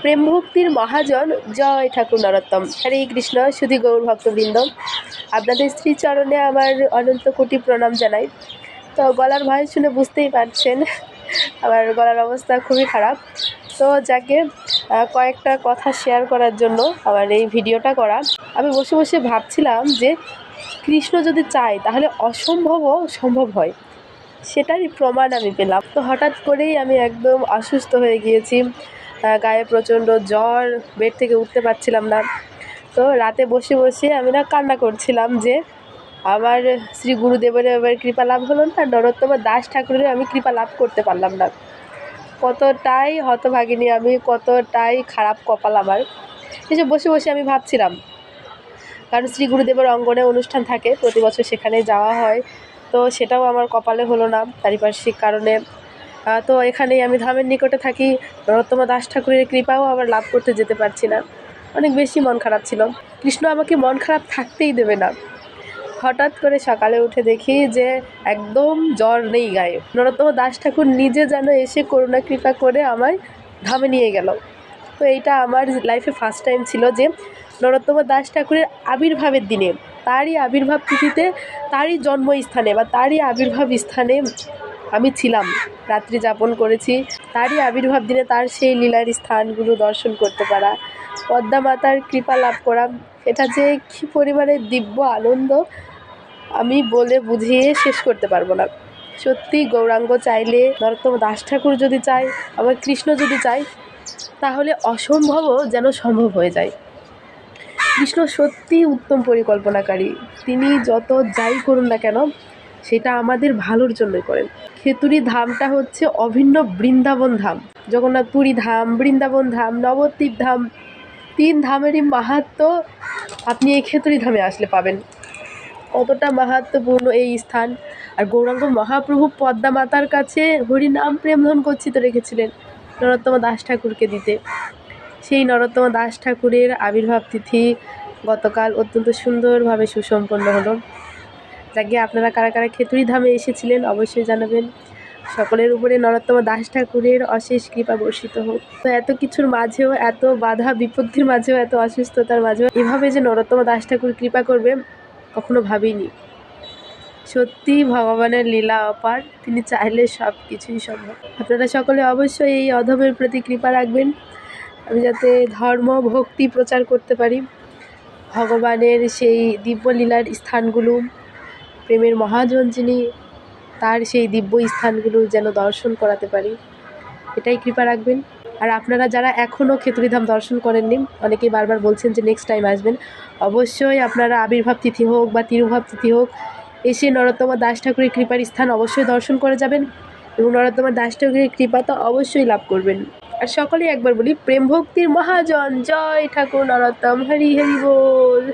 প্রেম ভক্তির মহাজন জয় ঠাকুর নরোত্তম। হরে কৃষ্ণ শুধু গৌর ভক্তবৃন্দ, আপনাদের শ্রীচরণে আমার অনন্ত কোটি প্রণাম জানাই। তো গলার ভয় শুনে বুঝতেই পারছেন, আমার গলার অবস্থা খুবই খারাপ। তো যাকে কয়েকটা কথা শেয়ার করার জন্য আমার এই ভিডিওটা করা। আমি বসে বসে ভাবছিলাম যে, কৃষ্ণ যদি চায়, তাহলে অসম্ভবও সম্ভব হয়। সেটারই প্রমাণ আমি পেলাম। তো হঠাৎ করেই আমি একদম অসুস্থ হয়ে গিয়েছি। গায়ে প্রচণ্ড জ্বর, বেড থেকে উঠতে পারছিলাম না। তো রাতে বসে বসে আমি না কান্না করছিলাম যে আমার শ্রী গুরুদেবের এবার কৃপা লাভ হলো না, নরোত্তম দাস ঠাকুরের আমি কৃপা লাভ করতে পারলাম না। কতটাই হতভাগিনী আমি, কতটাই খারাপ কপাল আমার। এসব বসে বসে আমি ভাবছিলাম। কারণ শ্রী গুরুদেবের অঙ্গনে অনুষ্ঠান থাকে, প্রতি বছর সেখানে যাওয়া হয়। তো সেটাও আমার কপালে হলো না পারিপার্শ্বিক কারণে। তো এখানেই আমি ধামের নিকটে থাকি। নরোত্তম দাস ঠাকুরের কৃপাও আবার লাভ করতে যেতে পারছি না। অনেক বেশি মন খারাপ ছিল। কৃষ্ণ আমাকে মন খারাপ থাকতেই দেবে না। হঠাৎ করে সকালে উঠে দেখি যে একদম জ্বর নেই গায়ে। নরোত্তম দাস ঠাকুর নিজে যেন এসে করুণা কৃপা করে আমায় ধামে নিয়ে গেল। তো এইটা আমার লাইফে ফার্স্ট টাইম ছিল যে নরোত্তম দাস ঠাকুরের আবির্ভাবের দিনে, তারই আবির্ভাব তিথিতে, তারই জন্মস্থানে বা তারই আবির্ভাব স্থানে আমি ছিলাম, রাত্রি যাপন করেছি। তারই আবির্ভাব দিনে তার সেই লীলার স্থানগুলো দর্শন করতে পারা। পদ্মা মাতার কৃপা লাভ করা, এটা যে কী পরিমাণে দিব্য আনন্দ, আমি বলে বুঝিয়ে শেষ করতে পারব না। সত্যি, গৌরাঙ্গ চাইলে নরোত্তম দাস ঠাকুর যদি চায়, আবার কৃষ্ণ যদি চায়, তাহলে অসম্ভবও যেন সম্ভব হয়ে যায়। কৃষ্ণ সত্যিই উত্তম পরিকল্পনাকারী। তিনি যত যাই করুন না কেন সেটা আমাদের ভালোর জন্যই করেন। খেতুরি ধামটা হচ্ছে অভিন্ন বৃন্দাবন ধাম, জগন্নাথপুরী ধাম, বৃন্দাবন ধাম, নবদ্বীপ ধাম, তিন ধামেরই মাহাত্ম আপনি এই খেতুরি ধামে আসলে পাবেন। কতটা মাহাত্মপূর্ণ এই স্থান। আর গৌরাঙ্গ মহাপ্রভু পদ্মা মাতার কাছে হরিনাম প্রেমধন গচ্ছিত রেখেছিলেন নরোত্তম দাস ঠাকুরকে দিতে। সেই নরোত্তম দাস ঠাকুরের আবির্ভাব তিথি গতকাল অত্যন্ত সুন্দরভাবে সুসম্পন্ন হলো। যাকে আপনারা কারা কারা খেতুরি ধামে এসেছিলেন অবশ্যই জানাবেন। সকলের উপরে নরোত্তম দাস ঠাকুরের অশেষ কৃপা বর্ষিত হোক। তো এত কিছুর মাঝেও, এত বাধা বিপত্তির মাঝেও, এত অসুস্থতার মাঝেও এভাবে যে নরোত্তম দাস ঠাকুর কৃপা করবে, কখনো ভাবিনি। সত্যি ভগবানের লীলা অপার, তিনি চাইলে সব কিছুই সম্ভব। আপনারা সকলে অবশ্যই এই অধমের প্রতি কৃপা রাখবেন। আমি যাতে ধর্ম, ভক্তি প্রচার করতে পারি। ভগবানের সেই দিব্যলীলার স্থানগুলো প্রেমের মহাজন যিনি, তার সেই দিব্য স্থানগুলো যেন দর্শন করাতে পারি। এটাই কৃপা রাখবেন। আর আপনারা যারা এখনও খেতুরিধাম দর্শন করেননি, অনেকেই বারবার বলছেন যে নেক্সট টাইম আসবেন। অবশ্যই আপনারা আবির্ভাব তিথি হোক বা তিরুভাব তিথি হোক, এসে নরোত্তম দাস ঠাকুরের কৃপার স্থান অবশ্যই দর্শন করে যাবেন এবং নরোত্তম দাস ঠাকুরের কৃপা তো অবশ্যই লাভ করবেন। আর সকলেই একবার বলি প্রেম ভক্তির মহাজন, জয় ঠাকুর নরোত্তম, হরি হরি বল।